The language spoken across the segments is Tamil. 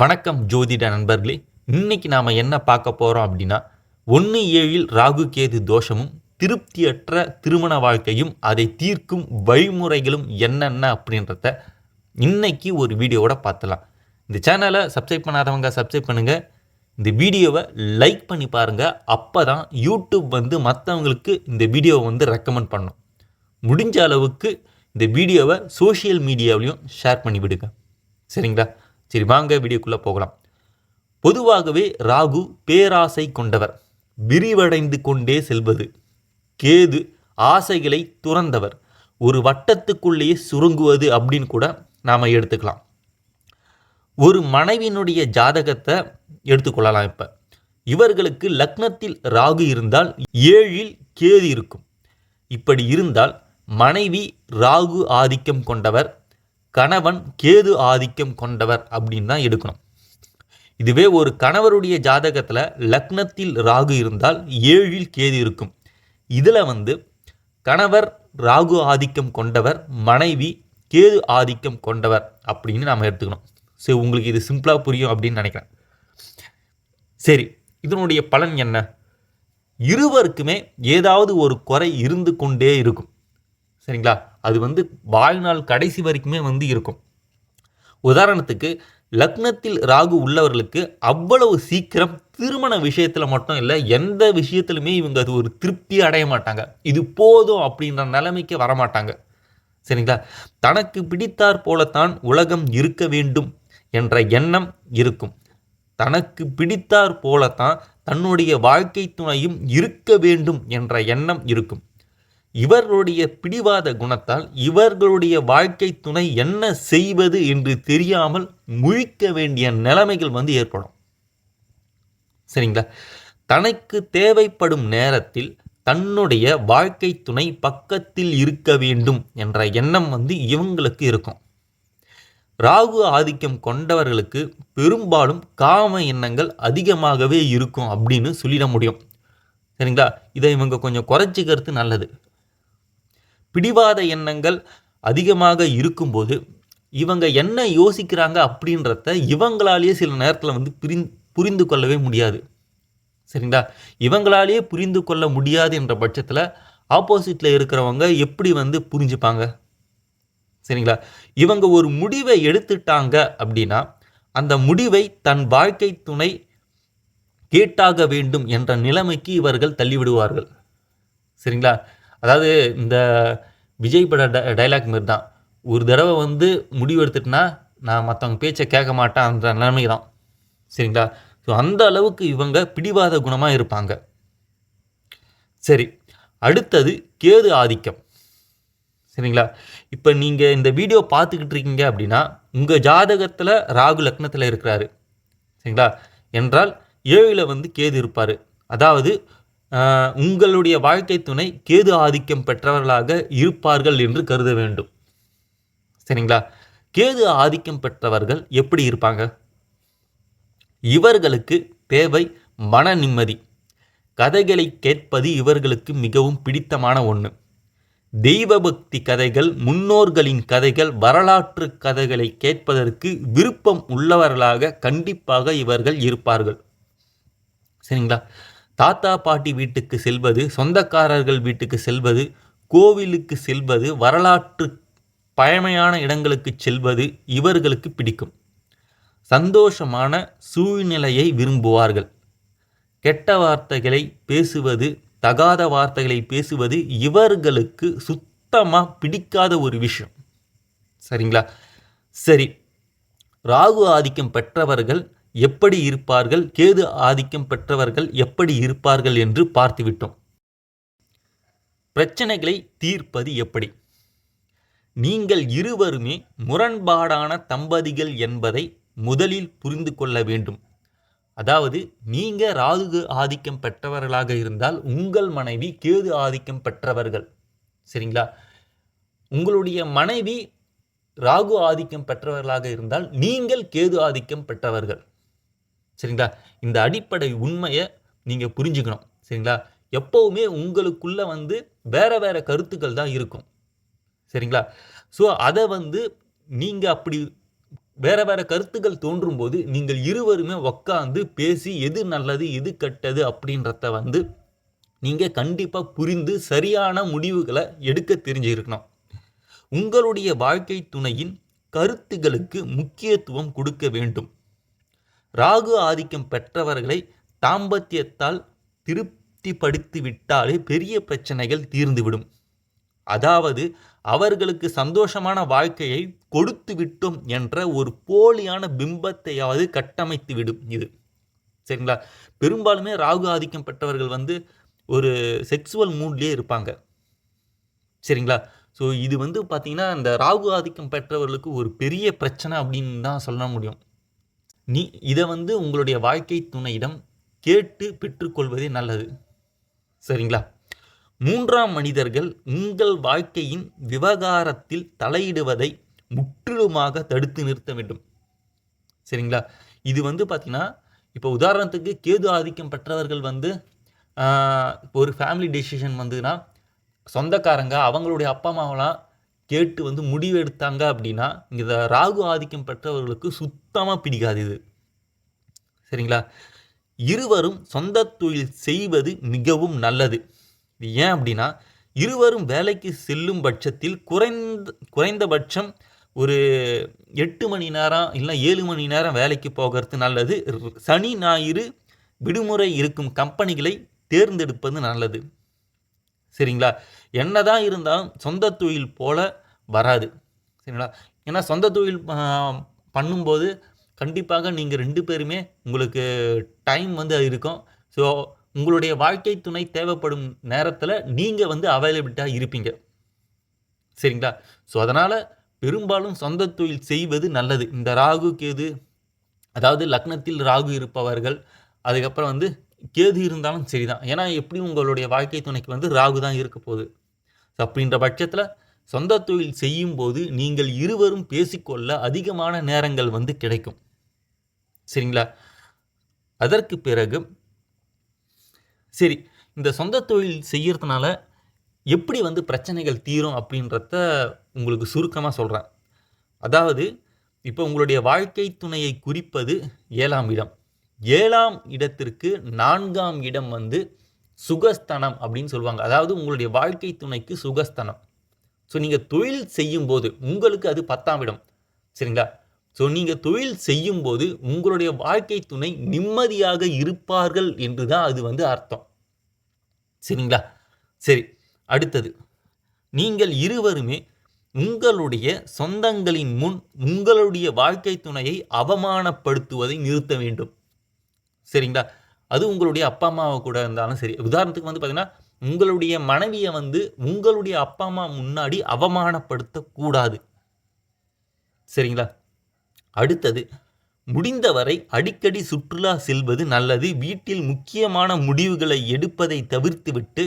வணக்கம் ஜோதிட நண்பர்களே இன்னைக்கு நாம் என்ன பார்க்க போகிறோம் அப்படின்னா ஒன்று ஏழில் ராகு கேது தோஷமும் திருப்தியற்ற திருமண வாழ்க்கையும் அதை தீர்க்கும் வழிமுறைகளும் என்னென்ன அப்படின்றத இன்னைக்கு ஒரு வீடியோவோட பார்த்தலாம். இந்த சேனலை சப்ஸ்கிரைப் பண்ணாதவங்க சப்ஸ்கிரைப் பண்ணுங்கள் இந்த வீடியோவை லைக் பண்ணி பாருங்கள் அப்போ தான் யூடியூப் வந்து மற்றவங்களுக்கு இந்த வீடியோவை வந்து ரெக்கமெண்ட் பண்ணும். முடிஞ்ச அளவுக்கு இந்த வீடியோவை சோஷியல் மீடியாவிலையும் ஷேர் பண்ணி விடுங்க. சரிங்களா? சரி வாங்க வீடியோக்குள்ளே போகலாம். பொதுவாகவே ராகு பேராசை கொண்டவர் விரிவடைந்து கொண்டே செல்வது. கேது ஆசைகளை துறந்தவர் ஒரு வட்டத்துக்குள்ளேயே சுருங்குவது அப்படின்னு கூட நாம் எடுத்துக்கலாம். ஒரு மனைவியினுடைய ஜாதகத்தை எடுத்துக்கொள்ளலாம் இப்போ. இவர்களுக்கு லக்னத்தில் ராகு இருந்தால் ஏழில் கேது இருக்கும். இப்படி இருந்தால் மனைவி ராகு ஆதிக்கம் கொண்டவர் கணவன் கேது ஆதிக்கம் கொண்டவர் அப்படின்னு தான் எடுக்கணும். இதுவே ஒரு கணவருடைய ஜாதகத்தில் லக்னத்தில் ராகு இருந்தால் ஏழில் கேது இருக்கும். இதில் வந்து கணவர் ராகு ஆதிக்கம் கொண்டவர் மனைவி கேது ஆதிக்கம் கொண்டவர் அப்படின்னு நாம் எடுத்துக்கணும். சரி உங்களுக்கு இது சிம்பிளாக புரியும் அப்படின்னு நினைக்கிறேன். சரி இதனுடைய பலன் என்ன? இருவருக்குமே ஏதாவது ஒரு குறை இருந்து கொண்டே இருக்கும். சரிங்களா? அது வந்து வாழ்நாள் கடைசி வரைக்குமே வந்து இருக்கும். உதாரணத்துக்கு லக்னத்தில் ராகு உள்ளவர்களுக்கு அவ்வளவு சீக்கிரம் திருமண விஷயத்தில் மட்டும் இல்லை எந்த விஷயத்திலுமே இவங்க அது ஒரு திருப்தி அடைய மாட்டாங்க. இது போதும் அப்படின்ற நிலைமைக்கு வரமாட்டாங்க சரிங்களா? தனக்கு பிடித்தாற் போலத்தான் உலகம் இருக்க வேண்டும் என்ற எண்ணம் இருக்கும். தனக்கு பிடித்தாற் போலத்தான் தன்னுடைய வாழ்க்கை துணையும் இருக்க வேண்டும் என்ற எண்ணம் இருக்கும். இவர்களுடைய பிடிவாத குணத்தால் இவர்களுடைய வாழ்க்கை துணை என்ன செய்வது என்று தெரியாமல் முழிக்க வேண்டிய நிலைமைகள் வந்து ஏற்படும். சரிங்களா? தனக்கு தேவைப்படும் நேரத்தில் தன்னுடைய வாழ்க்கை துணை பக்கத்தில் இருக்க வேண்டும் என்ற எண்ணம் வந்து இவங்களுக்கு இருக்கும். ராகு ஆதிக்கம் கொண்டவர்களுக்கு பெரும்பாலும் காம எண்ணங்கள் அதிகமாகவே இருக்கும் அப்படின்னு சொல்லிட முடியும். சரிங்களா? இதை இவங்க கொஞ்சம் குறைச்சிக்கிறது நல்லது. பிடிவாத எண்ணங்கள் அதிகமாக இருக்கும்போது இவங்க என்ன யோசிக்கிறாங்க அப்படின்றத இவங்களாலேயே சில நேரத்தில் வந்து புரிந் புரிந்து கொள்ளவே முடியாது. சரிங்களா? இவங்களாலேயே புரிந்து கொள்ள முடியாது என்ற பட்சத்தில் ஆப்போசிட்டில் இருக்கிறவங்க எப்படி வந்து புரிஞ்சுப்பாங்க? சரிங்களா? இவங்க ஒரு முடிவை எடுத்துட்டாங்க அப்படின்னா அந்த முடிவை தன் வாழ்க்கை துணை கேட்டாக வேண்டும் என்ற நிலைமைக்கு இவர்கள் தள்ளிவிடுவார்கள். சரிங்களா? அதாவது இந்த விஜய் பட ட டைலாக் மாரி தான் ஒரு தடவை வந்து முடிவு எடுத்துட்டுனா நான் மற்றவங்க பேச்சை கேட்க மாட்டேன் அந்த நிலைமை தான் சரிங்களா? ஸோ அந்த அளவுக்கு இவங்க பிடிவாத குணமாக இருப்பாங்க. சரி. அடுத்தது கேது ஆதிக்கம். சரிங்களா? இப்போ நீங்கள் இந்த வீடியோ பார்த்துக்கிட்டு இருக்கீங்க அப்படின்னா உங்கள் ஜாதகத்தில் ராகு லக்னத்தில் இருக்கிறாரு. சரிங்களா? என்றால் ஏழில் வந்து கேது இருப்பார். அதாவது உங்களுடைய வாழ்க்கை துணை கேது ஆதிக்கம் பெற்றவர்களாக இருப்பார்கள் என்று கருத வேண்டும். சரிங்களா? கேது ஆதிக்கம் பெற்றவர்கள் எப்படி இருப்பாங்க? இவர்களுக்கு தேவை மன நிம்மதி. கதைகளை கேட்பது இவர்களுக்கு மிகவும் பிடித்தமான ஒன்று தெய்வபக்தி கதைகள் முன்னோர்களின் கதைகள் வரலாற்று கதைகளை கேட்பதற்கு விருப்பம் உள்ளவர்களாக கண்டிப்பாக இவர்கள் இருப்பார்கள். சரிங்களா? தாத்தா பாட்டி வீட்டுக்கு செல்வது சொந்தக்காரர்கள் வீட்டுக்கு செல்வது கோவிலுக்கு செல்வது வரலாற்று பழமையான இடங்களுக்கு செல்வது இவர்களுக்கு பிடிக்கும். சந்தோஷமான சூழ்நிலையை விரும்புவார்கள். கெட்ட வார்த்தைகளை பேசுவது தகாத வார்த்தைகளை பேசுவது இவர்களுக்கு சுத்தமாக பிடிக்காத ஒரு விஷயம். சரிங்களா? சரி. ராகு ஆதிக்கம் பெற்றவர்கள் எப்படி இருப்பார்கள் கேது ஆதிக்கம் பெற்றவர்கள் எப்படி இருப்பார்கள் என்று பார்த்துவிட்டோம். பிரச்சனைகளை தீர்ப்பது எப்படி? நீங்கள் இருவருமே முரண்பாடான தம்பதிகள் என்பதை முதலில் புரிந்து கொள்ள வேண்டும். அதாவது நீங்கள் ராகு ஆதிக்கம் பெற்றவர்களாக இருந்தால் உங்கள் மனைவி கேது ஆதிக்கம் பெற்றவர்கள். சரிங்களா? உங்களுடைய மனைவி ராகு ஆதிக்கம் பெற்றவர்களாக இருந்தால் நீங்கள் கேது ஆதிக்கம் பெற்றவர்கள். சரிங்களா? இந்த அடிப்படை உண்மையை நீங்கள் புரிஞ்சுக்கணும். சரிங்களா? எப்போவுமே உங்களுக்குள்ளே வந்து வேறு வேறு கருத்துக்கள் தான் இருக்கும். சரிங்களா? ஸோ அதை வந்து நீங்கள் அப்படி வேற வேறு கருத்துக்கள் தோன்றும் போது நீங்கள் இருவருமே உக்காந்து பேசி எது நல்லது எது கெட்டது அப்படின்றத வந்து நீங்கள் கண்டிப்பாக புரிந்து சரியான முடிவுகளை எடுக்க தெரிஞ்சிருக்கணும். உங்களுடைய வாழ்க்கை துணையின் கருத்துகளுக்கு முக்கியத்துவம் கொடுக்க வேண்டும். ராகு ஆதிக்கம் பெற்றவர்களை தாம்பத்தியத்தால் திருப்திப்படுத்தி விட்டாலே பெரிய பிரச்சனைகள் தீர்ந்துவிடும். அதாவது அவர்களுக்கு சந்தோஷமான வாழ்க்கையை கொடுத்து விட்டோம் என்ற ஒரு போலியான பிம்பத்தையாவது கட்டமைத்து விடும் இது. சரிங்களா? பெரும்பாலுமே ராகு ஆதிக்கம் பெற்றவர்கள் வந்து ஒரு செக்ஸுவல் மூட்லேயே இருப்பாங்க. சரிங்களா? ஸோ இது வந்து பார்த்திங்கன்னா இந்த ராகு ஆதிக்கம் பெற்றவர்களுக்கு ஒரு பெரிய பிரச்சனை அப்படின்னு தான் சொல்ல முடியும். நீ இதை வந்து உங்களுடைய வாழ்க்கை துணையிடம் கேட்டு பெற்றுக்கொள்வதே நல்லது. சரிங்களா? மூன்றாம் மனிதர்கள் உங்கள் வாழ்க்கையின் விவகாரத்தில் தலையிடுவதை முற்றிலுமாக தடுத்து நிறுத்த வேண்டும். சரிங்களா? இது வந்து பார்த்திங்கன்னா இப்போ உதாரணத்துக்கு கேது ஆதிக்கம் பெற்றவர்கள் வந்து ஒரு ஃபேமிலி டெசிஷன் வந்துன்னா சொந்தக்காரங்க அவங்களுடைய அப்பா அம்மாவெல்லாம் கேட்டு வந்து முடிவு எடுத்தாங்க அப்படின்னா இந்த ராகு ஆதிக்கம் பெற்றவர்களுக்கு சுத்தமாக பிடிக்காது இது. சரிங்களா? இருவரும் சொந்த தொழில் செய்வது மிகவும் நல்லது. இது ஏன் அப்படின்னா இருவரும் வேலைக்கு செல்லும் பட்சத்தில் குறைந்த குறைந்தபட்சம் ஒரு எட்டு மணி நேரம் இல்லை ஏழு மணி நேரம் வேலைக்கு போகிறது நல்லது. சனி ஞாயிறு விடுமுறை இருக்கும் கம்பெனிகளை தேர்ந்தெடுப்பது நல்லது. சரிங்களா? என்ன தான் இருந்தாலும் சொந்த தொழில் போல் வராது. சரிங்களா? ஏன்னா சொந்த தொழில் பண்ணும்போது கண்டிப்பாக நீங்கள் ரெண்டு பேருமே உங்களுக்கு டைம் வந்து இருக்கும். ஸோ உங்களுடைய வாழ்க்கை துணை தேவைப்படும் நேரத்தில் நீங்கள் வந்து அவைலபிலிட்டாக இருப்பீங்க. சரிங்களா? ஸோ அதனால் பெரும்பாலும் சொந்த தொழில் செய்வது நல்லது. இந்த ராகு கேது அதாவது லக்னத்தில் ராகு இருப்பவர்கள் அதுக்கப்புறம் வந்து கேது இருந்தாலும் சரிதான். ஏன்னா எப்படி உங்களுடைய வாழ்க்கை துணைக்கு வந்து ராகு தான் இருக்க போகுது. அப்படின்ற பட்சத்தில் சொந்த தொழில் செய்யும் போது நீங்கள் இருவரும் பேசிக்கொள்ள அதிகமான நேரங்கள் வந்து கிடைக்கும். சரிங்களா? அதற்கு பிறகு சரி இந்த சொந்த தொழில் செய்யறதுனால எப்படி வந்து பிரச்சனைகள் தீரும் அப்படின்றத உங்களுக்கு சுருக்கமாக சொல்கிறேன் அதாவது இப்போ உங்களுடைய வாழ்க்கை துணையை குறிப்பது ஏழாம் இடம். ஏழாம் இடத்திற்கு நான்காம் இடம் வந்து சுகஸ்தனம் அப்படின்னு சொல்லுவாங்க. அதாவது உங்களுடைய வாழ்க்கை துணைக்கு சுகஸ்தனம். ஸோ நீங்கள் தொழில் செய்யும்போது உங்களுக்கு அது பத்தாம் இடம். சரிங்களா? ஸோ நீங்கள் தொழில் செய்யும்போது உங்களுடைய வாழ்க்கை துணை நிம்மதியாக இருப்பார்கள் என்று தான் அது வந்து அர்த்தம். சரிங்களா? சரி அடுத்தது. நீங்கள் இருவருமே உங்களுடைய சொந்தங்களின் முன் உங்களுடைய வாழ்க்கை துணையை அவமானப்படுத்துவதை நிறுத்த வேண்டும். சரிங்களா? அது உங்களுடைய அப்பா அம்மாவை கூட இருந்தாலும் சரி. உதாரணத்துக்கு வந்து பார்த்தீங்கன்னா உங்களுடைய மனைவியை வந்து உங்களுடைய அப்பா அம்மா முன்னாடி அவமானப்படுத்தக்கூடாது. சரிங்களா? அடுத்தது முடிந்தவரை அடிக்கடி சுற்றுலா செல்வது நல்லது. வீட்டில் முக்கியமான முடிவுகளை எடுப்பதை தவிர்த்துவிட்டு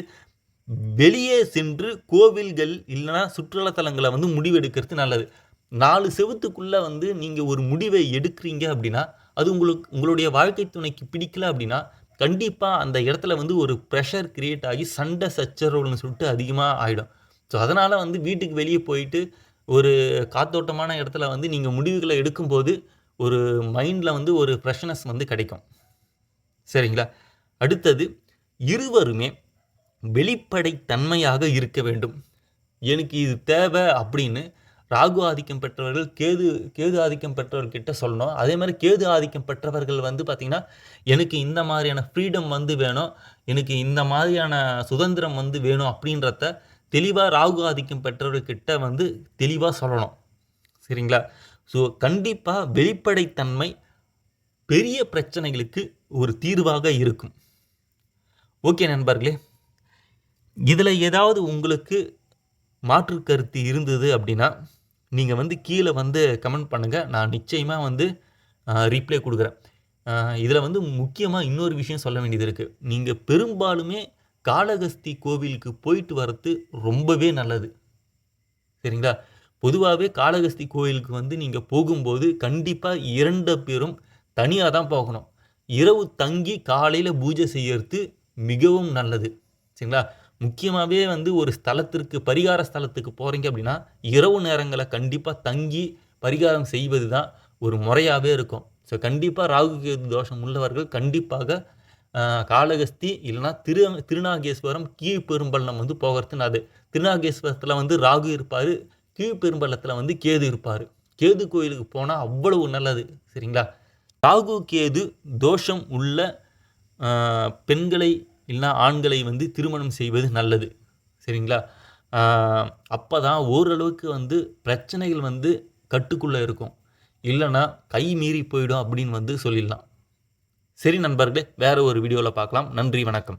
வெளியே சென்று கோவில்கள் இல்லைனா சுற்றுலா தலங்களை வந்து முடிவெடுக்கிறது நல்லது. நாலு செவத்துக்குள்ளே வந்து நீங்கள் ஒரு முடிவை எடுக்கிறீங்க அப்படின்னா அது உங்களுக்கு உங்களுடைய வாழ்க்கை துணைக்கு பிடிக்கல அப்படின்னா கண்டிப்பாக அந்த இடத்துல வந்து ஒரு ப்ரெஷர் க்ரியேட் ஆகி சண்டை சச்சரவுன்னு சொல்லிட்டு அதிகமாக ஆகிடும் ஸோ அதனால் வந்து வீட்டுக்கு வெளியே போயிட்டு ஒரு காத்தோட்டமான இடத்துல வந்து நீங்கள் முடிவுகளை எடுக்கும்போது ஒரு மைண்டில் வந்து ஒரு ஃப்ரெஷ்னஸ் வந்து கிடைக்கும். சரிங்களா? அடுத்தது இருவருமே வெளிப்படைத்தன்மையாக இருக்க வேண்டும். எனக்கு இது தேவை அப்படின்னு ராகு ஆதிக்கம் பெற்றவர்கள் கேது கேது ஆதிக்கம் பெற்றவர்கிட்ட சொல்லணும். அதே மாதிரி கேது ஆதிக்கம் பெற்றவர்கள் வந்து பார்த்திங்கன்னா எனக்கு இந்த மாதிரியான ஃப்ரீடம் வந்து வேணும் எனக்கு இந்த மாதிரியான சுதந்திரம் வந்து வேணும் அப்படின்றத தெளிவாக ராகு ஆதிக்கம் பெற்றவர்கிட்ட வந்து தெளிவாக சொல்லணும். சரிங்களா? ஸோ கண்டிப்பாக வெளிப்படைத்தன்மை பெரிய பிரச்சனைகளுக்கு ஒரு தீர்வாக இருக்கும். ஓகே நண்பர்களே. இதில் ஏதாவது உங்களுக்கு மாற்று கருத்து இருந்தது அப்படின்னா நீங்கள் வந்து கீழே வந்து கமெண்ட் பண்ணுங்கள் நான் நிச்சயமாக வந்து ரீப்ளே கொடுக்குறேன். இதில் வந்து முக்கியமாக இன்னொரு விஷயம் சொல்ல வேண்டியது இருக்குது நீங்கள் பெரும்பாலுமே காளகஸ்தி கோவிலுக்கு போயிட்டு வர்றது ரொம்பவே நல்லது. சரிங்களா? பொதுவாகவே காளகஸ்தி கோயிலுக்கு வந்து நீங்கள் போகும்போது கண்டிப்பாக இரண்டு பேரும் தனியாக தான் போகணும். இரவு தங்கி காலையில் பூஜை செய்யறது மிகவும் நல்லது. சரிங்களா? முக்கியமாகவே வந்து ஒரு ஸ்தலத்திற்கு பரிகார ஸ்தலத்துக்கு போகிறீங்க அப்படின்னா இரவு நேரங்களை கண்டிப்பாக தங்கி பரிகாரம் செய்வது தான் ஒரு முறையாகவே இருக்கும். ஸோ கண்டிப்பாக ராகு கேது தோஷம் உள்ளவர்கள் கண்டிப்பாக காளகஸ்தி இல்லைன்னா திரு திருநாகேஸ்வரம் கீழ்பெரும்பள்ளம் வந்து போகிறது அது. திருநாகேஸ்வரத்தில் வந்து ராகு இருப்பார் கீழ்பெரும்பள்ளத்தில் வந்து கேது இருப்பார். கேது கோயிலுக்கு போனால் அவ்வளவு நல்லது சரிங்களா? ராகு கேது தோஷம் உள்ள பெண்களை இல்லைனா ஆண்களை வந்து திருமணம் செய்வது நல்லது. சரிங்களா? அப்போ தான் ஓரளவுக்கு வந்து பிரச்சனைகள் வந்து கட்டுக்குள்ளே இருக்கும். இல்லைன்னா கை மீறி போயிடும் அப்படின்னு வந்து சொல்லிடலாம். சரி நண்பர்களே வேறு ஒரு வீடியோவில் பார்க்கலாம். நன்றி வணக்கம்.